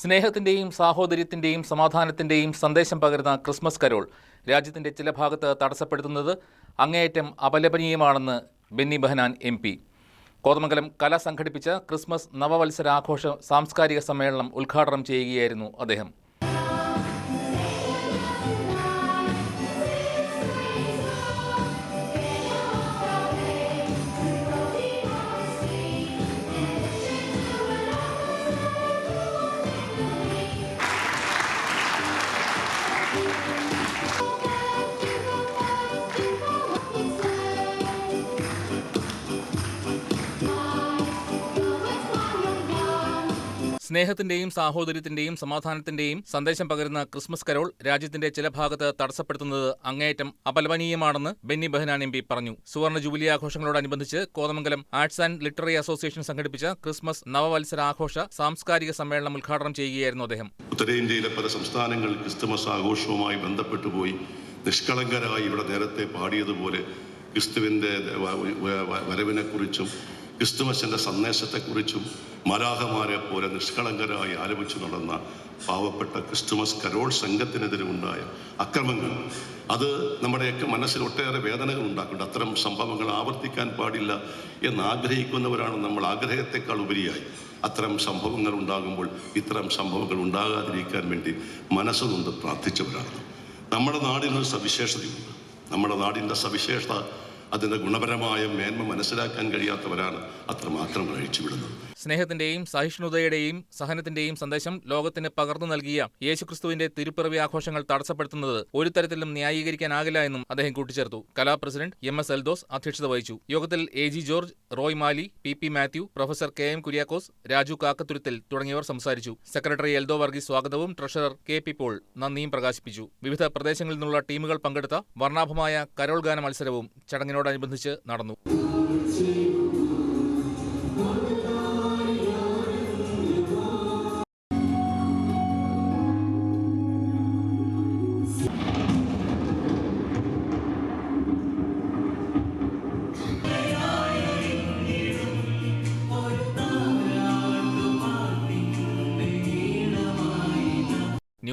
സ്നേഹത്തിന്റെയും സാഹോദര്യത്തിന്റെയും സമാധാനത്തിന്റെയും സന്ദേശം പകരുന്ന ക്രിസ്മസ് കരോൾ രാജ്യത്തിന്റെ ചില ഭാഗത്ത് തടസ്സപ്പെടുത്തുന്നത് അങ്ങേയറ്റം അപലപനീയമാണെന്ന് ബെന്നി ബെഹനാൻ എം പി. കോതമംഗലം കല സംഘടിപ്പിച്ച ക്രിസ്മസ് നവവത്സരാഘോഷ സാംസ്കാരിക സമ്മേളനം ഉദ്ഘാടനം ചെയ്യുകയായിരുന്നു അദ്ദേഹം. Thank you. സ്നേഹത്തിന്റെയും സാഹോദര്യത്തിന്റെയും സമാധാനത്തിന്റെയും സന്ദേശം പകരുന്ന ക്രിസ്മസ് കരോൾ രാജ്യത്തിന്റെ ചില ഭാഗത്ത് തടസ്സപ്പെടുത്തുന്നത് അങ്ങേയറ്റം അപലപനീയമാണെന്ന് ബെന്നി ബെഹനാൻ എം പി പറഞ്ഞു. സുവർണ jubilee ആഘോഷങ്ങളോടനുബന്ധിച്ച് Kothamangalam arts and literary association സംഘടിപ്പിച്ച ക്രിസ്മസ് നവവത്സരാഘോഷ സാംസ്കാരിക സമ്മേളനം ഉദ്ഘാടനം ചെയ്യുകയായിരുന്നു അദ്ദേഹം. ഉത്തരേന്ത്യയിലെ പല സംസ്ഥാനങ്ങളിൽ ക്രിസ്തുമസ് ആഘോഷവുമായി ബന്ധപ്പെട്ടു പോയി നിഷ്കളങ്കരായി ഇവിടെ നേരത്തെ പാടിയതുപോലെ ക്രിസ്തുവിന്റെ വരവിനെക്കുറിച്ചും ക്രിസ്തുമസിന്റെ സന്ദേശത്തെക്കുറിച്ചും മലാഹമാരെ പോലെ നിഷ്കളങ്കരായി ആലപിച്ചു നടന്ന പാവപ്പെട്ട ക്രിസ്തുമസ് കരോൾ സംഘത്തിനെതിരെ ഉണ്ടായ അക്രമങ്ങൾ അത് നമ്മുടെയൊക്കെ മനസ്സിൽ ഒട്ടേറെ വേദനകൾ ഉണ്ടാക്കുന്നുണ്ട്. അത്തരം സംഭവങ്ങൾ ആവർത്തിക്കാൻ പാടില്ല എന്ന് ആഗ്രഹിക്കുന്നവരാണ് നമ്മൾ. ആഗ്രഹത്തെക്കാൾ ഉപരിയായി അത്തരം സംഭവങ്ങൾ ഉണ്ടാകുമ്പോൾ ഇത്തരം സംഭവങ്ങൾ ഉണ്ടാകാതിരിക്കാൻ വേണ്ടി മനസ്സുകൊണ്ട് പ്രാർത്ഥിച്ചവരാണ്. നമ്മുടെ നാടിനൊരു സവിശേഷതയുണ്ട്. നമ്മുടെ നാടിന്റെ സവിശേഷത അതിന്റെ ഗുണപരമായ മേന്മ മനസ്സിലാക്കാൻ കഴിയാത്തവരാണ് അത്രമാത്രം കഴിച്ചു അഴിച്ചുവിടുന്നത് സ്നേഹത്തിന്റെയും സഹിഷ്ണുതയുടെയും സഹനത്തിന്റെയും സന്ദേശം ലോകത്തിന് പകർന്നു നൽകിയ യേശുക്രിസ്തുവിന്റെ തിരുപ്പിറവി ആഘോഷങ്ങൾ തടസ്സപ്പെടുത്തുന്നത് ഒരു തരത്തിലും ന്യായീകരിക്കാനാകില്ല എന്നും അദ്ദേഹം കൂട്ടിച്ചേർത്തു. Kala president M S Eldhose അധ്യക്ഷത വഹിച്ചു. യോഗത്തിൽ A G George Roy Mali P P Mathew professor K M Kuriakose Raju Kakkathuruthil തുടങ്ങിയവർ സംസാരിച്ചു. സെക്രട്ടറി എൽദോ വർഗീസ് സ്വാഗതവും ട്രഷറർ കെ പി പോൾ നന്ദിയും പ്രകാശിപ്പിച്ചു. വിവിധ പ്രദേശങ്ങളിൽ നിന്നുള്ള ടീമുകൾ പങ്കെടുത്ത വർണാഭമായ കരോൾ ഗാന മത്സരവും ചടങ്ങിനോടനുബന്ധിച്ച് നടന്നു.